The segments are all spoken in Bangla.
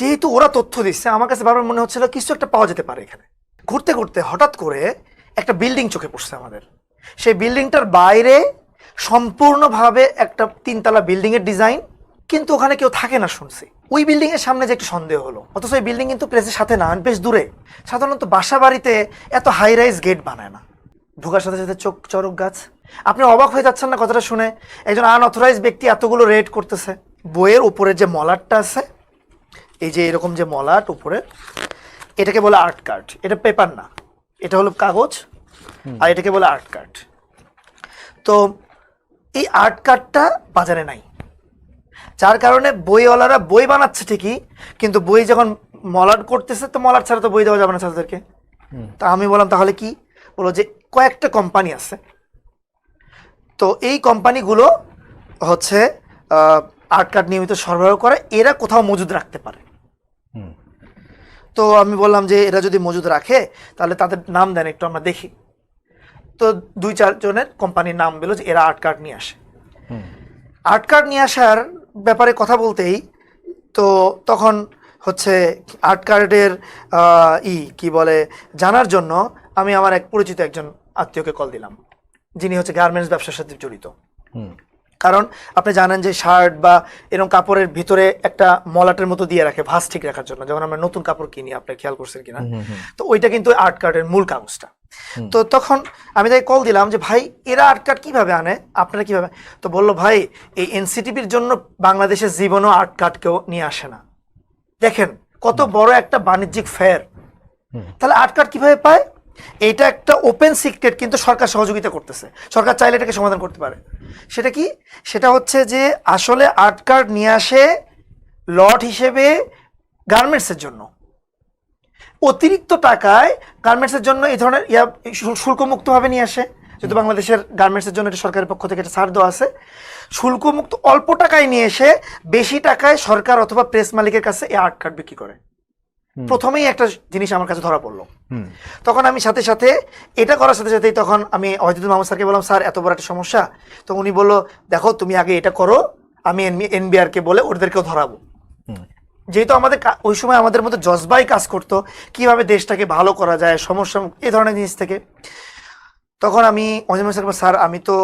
যেহেতু ওরা তথ্য দিচ্ছে, আমার কাছে বারবার মনে হচ্ছিল কিছু একটা পাওয়া যেতে পারে এখানে। ঘুরতে ঘুরতে হঠাৎ করে একটা বিল্ডিং চোখে পড়ছে আমাদের। সেই বিল্ডিংটার বাইরে সম্পূর্ণভাবে একটা তিনতলা বিল্ডিং এর ডিজাইন, কিন্তু ওখানে কেউ থাকে না শুনছি। ওই বিল্ডিং এর সামনে যে একটু সন্দেহ হলো। অথচ ওই বিল্ডিং কিন্তু প্লেসের সাথে না, বেশ দূরে। সাধারণত বাসা বাড়িতে এত হাই রাইজ গেট বানায় না। ঢোকার সাথে সাথে চোখ, চরক গাছ। আপনি অবাক হয়ে যাচ্ছেন না কথাটা শুনে? একজন আনঅথরাইজ ব্যক্তি এতগুলো রেড করতেছে। বইয়ের উপরে যে মলারটা আছে এই যে এরকম যে মলাট উপরে এটাকে বলে আর্ট কার্ড। এটা পেপার না এটা হলো কাগজ আর এটাকে বলে আর্ট কার্ড। তো এই আর্ট কার্ডটা বাজারে নাই। যার কারণে বইওয়ালারা বই বানাচ্ছে ঠিকই কিন্তু বই যখন মলাট করতেছে তো মলাট ছাড়া তো বই দেওয়া যাবে না ছাত্রদেরকে। তা আমি বললাম তাহলে কি? বলো যে কয়েকটা কোম্পানি আছে। তো এই কোম্পানিগুলো হচ্ছে আর্ট কার্ড নিয়মিত সরবরাহ করে এরা কোথাও মজুদ রাখতে পারে। তো আমি বললাম যে এরা যদি মজুদ রাখে তাহলে তাদের নাম দেন একটু আমরা দেখি। তো দুই চারজনের কোম্পানির নাম বেলো যে এরা আর্ট কার্ড নিয়ে আসে। আর্ট কার্ড নিয়ে আসার ব্যাপারে কথা বলতেই তো তখন হচ্ছে আর্ট কার্ডের ই কি বলে জানার জন্য আমি আমার এক পরিচিত একজন আত্মীয়কে কল দিলাম। যিনি হচ্ছে গার্মেন্টস ব্যবসার সাথে জড়িত। কারণ আপনি জানেন যে শার্ট বা এরকম কাপড়ের ভিতরে একটা মলাটের মতো দিয়ে রাখে ভাঁজ ঠিক রাখার জন্য। যখন আমরা নতুন কাপড় কিনি আপনি খেয়াল করছেন কিনা? তো ওইটা কিন্তু আর্ট কার্ডের মূল কাগজটা। তো তখন আমি তাকে কল দিলাম যে ভাই এরা আর্ট কার্ড কীভাবে আনে? আপনারা কীভাবে? তো বলল ভাই এই এনসিটিভির জন্য বাংলাদেশের জীবনও আর্ট কার্ড কেউ নিয়ে আসে না। দেখেন কত বড় একটা বাণিজ্যিক ফেয়ার। তাহলে আর্ট কার্ড কীভাবে পায়? এটা একটা ওপেন সিক্রেট কিন্তু সরকার সহযোগিতা করতেছে। সরকার চাইলে এটাকে সমাধান করতে পারে। সেটা কি? সেটা হচ্ছে যে আসলে আর্ট কার্ড নিয়ে আসে লট হিসেবে গার্মেন্টসের জন্য। অতিরিক্ত টাকায় গার্মেন্টসের জন্য এই ধরনের ইয়া শুল্কমুক্তভাবে নিয়ে আসে। যেহেতু বাংলাদেশের গার্মেন্টসের জন্য এটা সরকারের পক্ষ থেকে একটা ছাড় দেওয়া আছে। শুল্কমুক্ত অল্প টাকায় নিয়ে এসে বেশি টাকায় সরকার অথবা প্রেস মালিকের কাছে এই আর্ট কার্ড বিক্রি করে। প্রথমেই একটা জিনিস আমার কাছে ধরা পড়ল। তখন আমি সাথে সাথে এটা করার সাথে সাথেই তখন আমি অহিদুল মাহমুদ স্যারকে বললাম স্যার এত বড় একটা সমস্যা। তো উনি বলল দেখো তুমি আগে এটা করো আমি এনবিআর কে বলে ওদেরকেও ধরাবো। যেহেতু আমাদের ওই সময় আমাদের মতো জজবাই কাজ করতো কীভাবে দেশটাকে ভালো করা যায় সমস্যা এই ধরনের জিনিস থেকে। তখন আমি স্যার স্যার আমি তো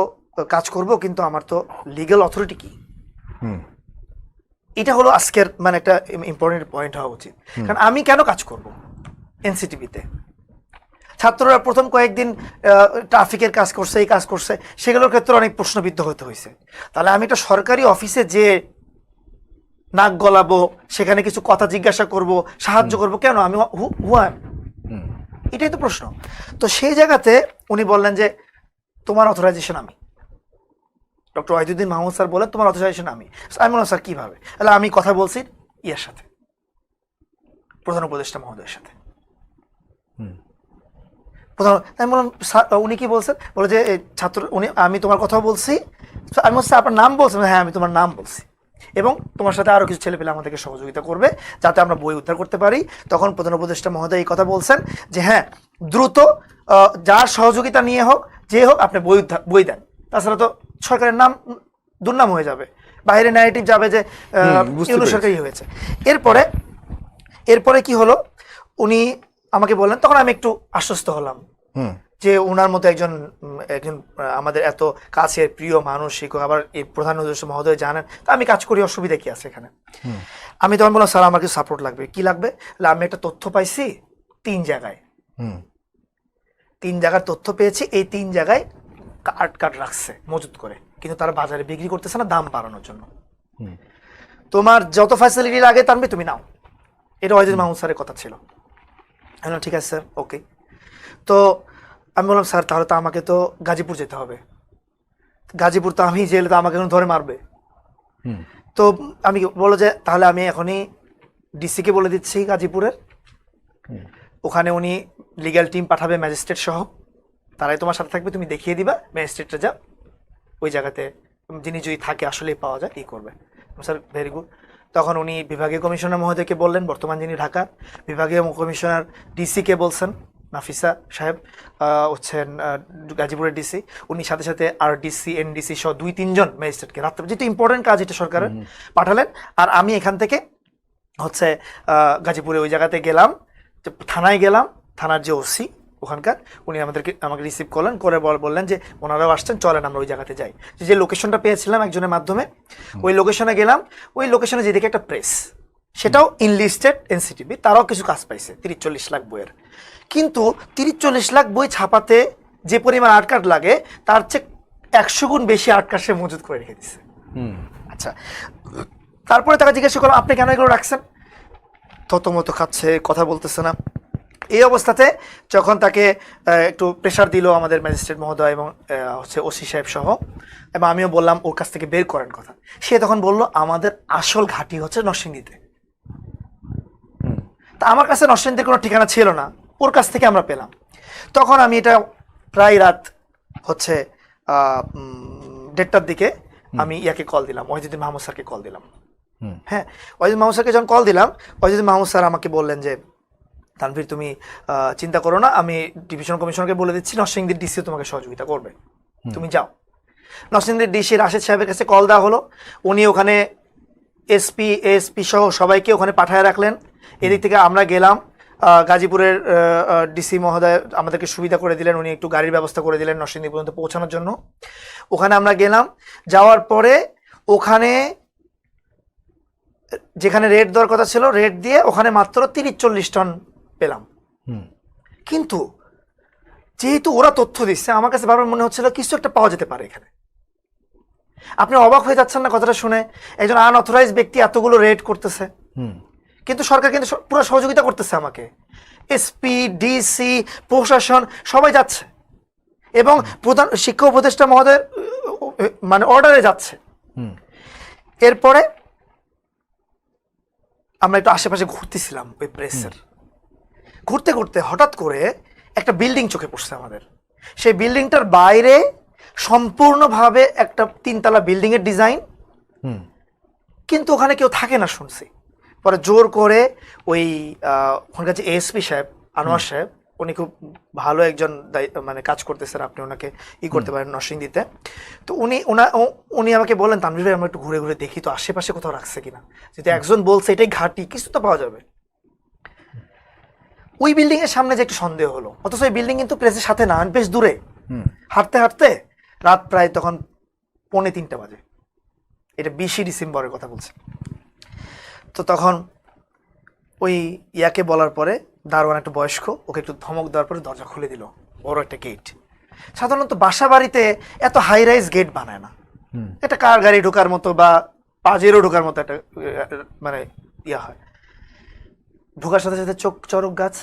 কাজ করব কিন্তু আমার তো লিগ্যাল অথরিটি কি? এটা হলো আজকের মানে একটা ইম্পর্টেন্ট পয়েন্ট হওয়া উচিত। কারণ আমি কেন কাজ করব এনসিটিভিতে? ছাত্ররা প্রথম কয়েকদিন ট্রাফিকের কাজ করছে এই কাজ করছে সেগুলোর ক্ষেত্রে অনেক প্রশ্নবিদ্ধ হতে হয়েছে। তাহলে আমি একটা সরকারি অফিসে যে নাক গলাবো সেখানে কিছু কথা জিজ্ঞাসা করব সাহায্য করব কেন? আমি হুয়াম এটাই তো প্রশ্ন। তো সেই জায়গাতে উনি বললেন যে তোমার অথরাইজেশন আমি। ডক্টর ওয়াহিদুদ্দিন মাহমুদ স্যার বলে তোমার অথরাইজেশন আমি। আমি বললাম স্যার কীভাবে? তাহলে আমি কথা বলছি ইয়ার সাথে প্রধান উপদেষ্টা মহোদয়ের সাথে। প্রধান আমি বললাম স্যার উনি কি বলছেন? বলে যে ছাত্র উনি আমি তোমার কথা বলছি। আমি বলছি আপনার নাম বলছেন? হ্যাঁ আমি তোমার নাম বলছি। এবং তোমার সাথে আরও কিছু ছেলেপেলে আমাদেরকে সহযোগিতা করবে যাতে আমরা বই উদ্ধার করতে পারি। তখন প্রধান উপদেষ্টা মহোদয় এই কথা বলছেন যে হ্যাঁ দ্রুত যার সহযোগিতা নিয়ে হোক যে হোক আপনি বই উদ্ধার বই দেন। তাছাড়া তো সরকারের নাম দুর্নাম হয়ে যাবে। বাইরে ন্যারেটিভ যাবে যে পেরেছি। সরকারই হয়েছে। এরপরে এরপরে কি হলো? উনি আমাকে বললেন তখন আমি একটু আশ্বস্ত হলাম হুম। যে ওনার মতো একজন একজন আমাদের এত কাছের প্রিয় মানুষ শিক্ষক আবার এই প্রধান উদ্দেশ্য মহোদয় জানেন তা আমি কাজ করি অসুবিধা কি আছে এখানে? আমি তখন বললাম স্যার আমার কিছু সাপোর্ট লাগবে। কি লাগবে? আমি একটা তথ্য পাইছি তিন জায়গায়। হুম। তিন জায়গার তথ্য পেয়েছি এই তিন জায়গায় কার্ড কার্ড রাখছে মজুত করে। কিন্তু তারা বাজারে বিক্রি করতেছে না দাম বাড়ানোর জন্য। তোমার যত ফ্যাসিলিটি লাগে তার তুমি নাও। এটা ওয়াহিদুল মাহমুদ স্যারের কথা ছিল। আমি ঠিক আছে স্যার ওকে তো আমি বললাম স্যার তাহলে তো আমাকে তো গাজীপুর যেতে হবে। গাজীপুর তো আমি জেলে তো আমাকে এখন ধরে মারবে। তো আমি বলো যে তাহলে আমি এখনই ডিসিকে বলে দিচ্ছি গাজীপুরের। ওখানে উনি লিগ্যাল টিম পাঠাবে ম্যাজিস্ট্রেট সহ। তারাই তোমার সাথে থাকবে তুমি দেখিয়ে দিবা ম্যাজিস্ট্রেটটা যাও ওই জায়গাতে যিনি যদি থাকে আসলেই পাওয়া যায় এই করবে। স্যার ভেরি গুড তখন উনি বিভাগীয় কমিশনার মহোদয়কে বললেন বর্তমান যিনি ঢাকার বিভাগীয় কমিশনার ডিসিকে বলছেন নাফিসা সাহেব হচ্ছেন গাজীপুরের ডিসি উনি সাথে সাথে আর ডিসি এনডিসি সহ দুই তিনজন ম্যাজিস্ট্রেটকে রাত্রে যেটা ইম্পর্টেন্ট কাজ এটা সরকারের পাঠালেন। আর আমি এখান থেকে হচ্ছে গাজীপুরে ওই জায়গাতে গেলাম থানায় গেলাম থানার যে ওসি ওখানকার উনি আমাদেরকে আমাকে রিসিভ করলেন করে বল- বললেন যে ওনারাও আসছেন চলেন আমরা ওই জায়গাতে যাই। যে লোকেশনটা পেয়েছিলাম একজনের মাধ্যমে ওই লোকেশনে গেলাম ওই লোকেশনে যেদিকে একটা প্রেস সেটাও ইনলিস্টেড এনসিটিভি তারাও কিছু কাজ পাইছে তিরিশ চল্লিশ লাখ বইয়ের। কিন্তু তিরিশ চল্লিশ লাখ বই ছাপাতে যে পরিমাণ আর্ট কার্ড লাগে তার চেয়ে একশো গুণ বেশি আর্ট কার্ড সে মজুত করে রেখে দিচ্ছে হুম। আচ্ছা তারপরে তাকে জিজ্ঞাসা করলাম আপনি কেন এগুলো রাখছেন? তত মতো খাচ্ছে কথা বলতেছে না। এই অবস্থাতে যখন তাকে একটু প্রেশার দিল আমাদের ম্যাজিস্ট্রেট মহোদয় এবং হচ্ছে ওসি সাহেব সহ এবং আমিও বললাম ওর কাছ থেকে বের করেন কথা। সে তখন বলল আমাদের আসল ঘাঁটি হচ্ছে নরসিংদীতে। তা আমার কাছে নরসিংদীর কোনো ঠিকানা ছিল না ওর কাছ থেকে আমরা পেলাম। তখন আমি এটা প্রায় রাত হচ্ছে দেড়টার দিকে আমি ইয়াকে কল দিলাম ওয়াহিদুদ্দিন মাহমুদ স্যারকে কল দিলাম। হ্যাঁ ওয়াহিদুদ্দিন মাহমুদ স্যারকে যখন কল দিলাম ওয়াহিদুদ্দিন মাহমুদ স্যার আমাকে বললেন যে তানভীর তুমি চিন্তা করো না আমি ডিভিশন কমিশনকে বলে দিচ্ছি নরসিংদীর ডিসিও তোমাকে সহযোগিতা করবে। তুমি যাও। নরসিংদীর ডিসি রাশেদ সাহেবের কাছে কল দেওয়া হলো। উনি ওখানে এসপি এসপি সহ সবাইকে ওখানে পাঠায় রাখলেন। এদিক থেকে আমরা গেলাম। গাজীপুরের ডিসি মহোদয় আমাদেরকে সুবিধা করে দিলেন। উনি একটু গাড়ির ব্যবস্থা করে দিলেন নরসিংদী পর্যন্ত পৌঁছানোর জন্য। ওখানে আমরা গেলাম। যাওয়ার পরে ওখানে যেখানে রেট দেওয়ার কথা ছিল রেট দিয়ে ওখানে মাত্র তিরিশ চল্লিশ টন পেলাম। হুম। কিন্তু যেহেতু ওরা তথ্য দিচ্ছে আমার কাছে বারবার মনে হচ্ছিল কিছু একটা পাওয়া যেতে পারে এখানে। আপনি অবাক হয়ে যাচ্ছেন না কথাটা শুনে? একজন আনঅথরাইজ ব্যক্তি এতগুলো রেড করতেছে। হুম। কিন্তু সরকার কিন্তু পুরো সহযোগিতা করতেছে আমাকে। এসপি ডিসি প্রশাসন সবাই যাচ্ছে। এবং প্রধান শিক্ষা উপদেষ্টা মহোদয় মানে অর্ডারে যাচ্ছে। হুম। এরপরে আমরা একটু আশেপাশে ঘুরতেছিলাম ওই প্রেসের ঘুরতে ঘুরতে হঠাৎ করে একটা বিল্ডিং চোখে পড়ছে আমাদের। সেই বিল্ডিংটার বাইরে সম্পূর্ণভাবে একটা তিনতলা বিল্ডিং এর ডিজাইন কিন্তু ওখানে কেউ থাকে না শুনছি। পরে জোর করে ওই ওখানকার যে এএসপি সাহেব আনোয়ার সাহেব উনি খুব ভালো একজন মানে কাজ করতেছেন আপনি ওনাকে ই করতে পারেন নরসিংদীতে। তো উনি ওনা উনি আমাকে বলেন তানভীর ভাই আমরা একটু ঘুরে ঘুরে দেখি তো আশেপাশে কোথাও রাখছে কিনা? যদি একজন বলছে এটাই ঘাটি কিছু তো পাওয়া যাবে। ওই বিল্ডিং এর সামনে যে একটু সন্দেহ হলো। অথচ ওই বিল্ডিং কিন্তু প্রেসের সাথে না বেশ দূরে। হাঁটতে হাঁটতে রাত প্রায় তখন পৌনে তিনটা বাজে। এটা বিশে ডিসেম্বরের কথা বলছে। তো তখন ওই ইয়াকে বলার পরে দারোয়ান একটা বয়স্ক ওকে একটু ধমক দেওয়ার পরে দরজা খুলে দিল বড় একটা গেট সাধারণত বাসা বাড়িতে এত হাই রাইজ গেট বানায় না। একটা কার গাড়ি ঢোকার মতো বা পাজেরও ঢোকার মতো একটা মানে ইয়া হয়। ঢোকার সাথে সাথে চোখ চরক গাছ।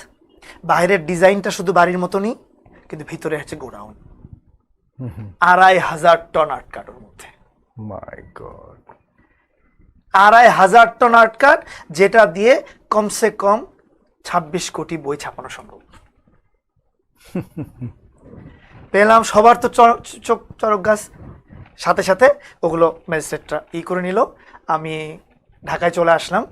বাইরের ডিজাইনটা শুধু বাড়ির মতনই কিন্তু ভিতরে হচ্ছে গোডাউন। আড়াই হাজার টন আটকাট ওর মধ্যে। My god. আড়াই হাজার টন আটকাট যেটা দিয়ে কমসে কম ছাব্বিশ কোটি বই ছাপানো সম্ভব। পেলাম সবার তো চোখ চরক গাছ। সাথে সাথে ওগুলো ম্যাজিস্ট্রেটরা ই করে নিল। আমি ঢাকায় চলে আসলাম।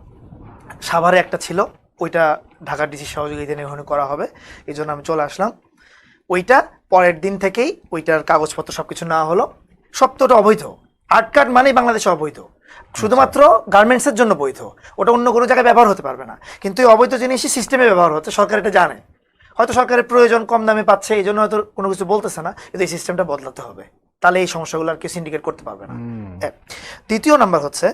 সাভারে একটা ছিল। ওইটা ঢাকার ডিসির সহযোগিতা নির্বাহন করা হবে। এই জন্য আমি চলে আসলাম। ওইটা পরের দিন থেকেই ওইটার কাগজপত্র সব কিছু নেওয়া হলো। সব তো ওটা অবৈধ। আর্ট কার্ড মানেই বাংলাদেশে অবৈধ। শুধুমাত্র গার্মেন্টসের জন্য বৈধ। ওটা অন্য কোনো জায়গায় ব্যবহার হতে পারবে না। কিন্তু এই অবৈধ জিনিসই সিস্টেমে ব্যবহার হচ্ছে সরকার এটা জানে। হয়তো সরকারের প্রয়োজন কম দামে পাচ্ছে এই জন্য হয়তো কোনো কিছু বলতেছে না কিন্তু এই সিস্টেমটা বদলাতে হবে। তাহলে এই সমস্যাগুলো আর কেউ সিন্ডিকেট করতে পারবে না। দ্বিতীয় নাম্বার হচ্ছে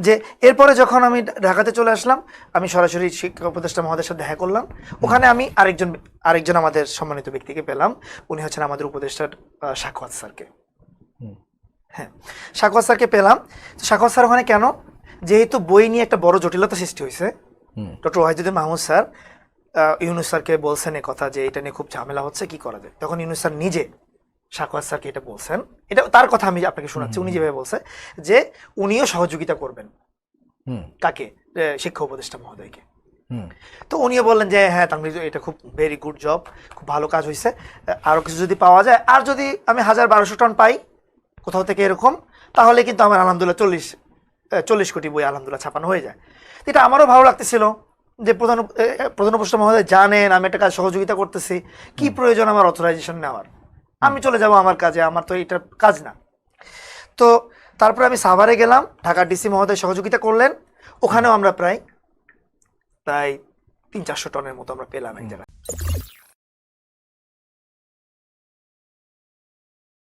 যে এরপরে যখন আমি ঢাকাতে চলে আসলাম আমি সরাসরি শিক্ষা উপদেষ্টা মহোদয়ের সাথে দেখা করলাম। ওখানে আমি আরেকজন আরেকজন আমাদের সম্মানিত ব্যক্তিকে পেলাম। উনি হচ্ছেন আমাদের উপদেষ্টার আহ, স্যারকে। হ্যাঁ সাখাওয়াত স্যারকে পেলাম। তো সাখাওয়াত স্যার ওখানে কেন? যেহেতু বই নিয়ে একটা বড় জটিলতা সৃষ্টি হয়েছে। ডক্টর ওয়াহিদুদ্দিন মাহমুদ স্যার ইউনুস স্যারকে বলছেন এ কথা যে এটা নিয়ে খুব ঝামেলা হচ্ছে কি করা যায়? তখন ইউনুস স্যার নিজে সাকওয়াত স্যারকে এটা বলছেন। এটা তার কথা আমি আপনাকে শোনাচ্ছি উনি যেভাবে বলছে যে উনিও সহযোগিতা করবেন। কাকে? শিক্ষা উপদেষ্টা মহোদয়কে। হুম। তো উনিও বললেন যে হ্যাঁ তানভীর এটা খুব ভেরি গুড জব খুব ভালো কাজ হয়েছে আরও কিছু যদি পাওয়া যায় আর যদি আমি হাজার বারোশো টন পাই কোথাও থেকে এরকম তাহলে কিন্তু আমার আলহামদুলিল্লাহ চল্লিশ চল্লিশ কোটি বই আলহামদুলিল্লাহ ছাপানো হয়ে যায়। তো এটা আমারও ভালো লাগতেছিল যে প্রধান প্রধান উপদেষ্টা মহোদয় জানেন আমি একটা কাজ সহযোগিতা করতেছি কি প্রয়োজন আমার অথরাইজেশন নেওয়ার? আমি চলে যাব আমার কাজে, আমার তো এটা কাজ না। তো তারপরে আমি সাভারে গেলাম ঢাকা ডিসি মহোদয় সহযোগিতা করলেন, ওখানেও আমরা প্রায় প্রায় তিন চারশো টনের মতো আমরা পেলাম এক জায়গায়।